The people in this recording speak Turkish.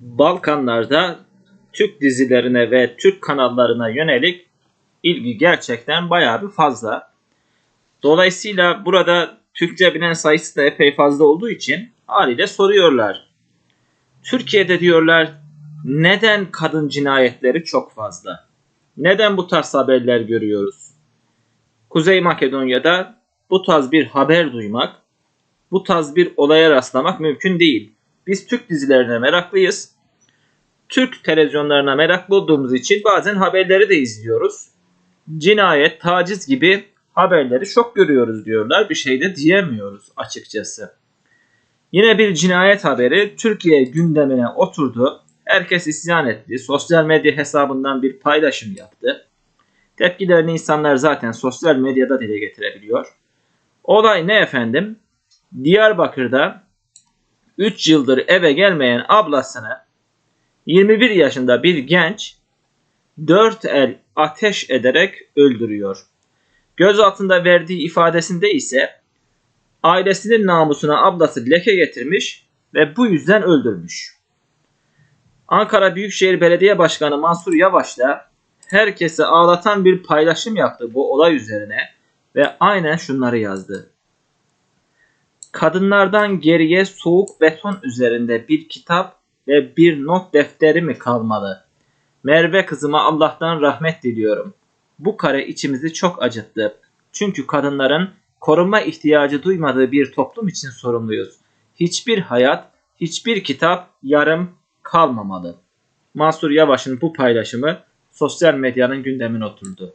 Balkanlarda Türk dizilerine ve Türk kanallarına yönelik ilgi gerçekten bayağı bir fazla. Dolayısıyla burada Türkçe bilen sayısı da epey fazla olduğu için haliyle soruyorlar. Türkiye'de diyorlar neden kadın cinayetleri çok fazla? Neden bu tarz haberler görüyoruz? Kuzey Makedonya'da bu tarz bir haber duymak, bu tarz bir olaya rastlamak mümkün değil. Biz Türk dizilerine meraklıyız. Türk televizyonlarına meraklı olduğumuz için bazen haberleri de izliyoruz. Cinayet, taciz gibi haberleri çok görüyoruz diyorlar. Bir şey de diyemiyoruz açıkçası. Yine bir cinayet haberi Türkiye gündemine oturdu. Herkes isyan etti. Sosyal medya hesabından bir paylaşım yaptı. Tepkilerini insanlar zaten sosyal medyada dile getirebiliyor. Olay ne efendim? Diyarbakır'da 3 yıldır eve gelmeyen ablasını 21 yaşında bir genç 4 el ateş ederek öldürüyor. Gözaltında verdiği ifadesinde ise ailesinin namusuna ablası leke getirmiş ve bu yüzden öldürmüş. Ankara Büyükşehir Belediye Başkanı Mansur Yavaş da herkese ağlatan bir paylaşım yaptı bu olay üzerine ve aynen şunları yazdı. Kadınlardan geriye soğuk beton üzerinde bir kitap ve bir not defteri mi kalmalı? Merve kızıma Allah'tan rahmet diliyorum. Bu kare içimizi çok acıttı. Çünkü kadınların korunma ihtiyacı duymadığı bir toplum için sorumluyuz. Hiçbir hayat, hiçbir kitap yarım kalmamalı. Mansur Yavaş'ın bu paylaşımı sosyal medyanın gündemine oturdu.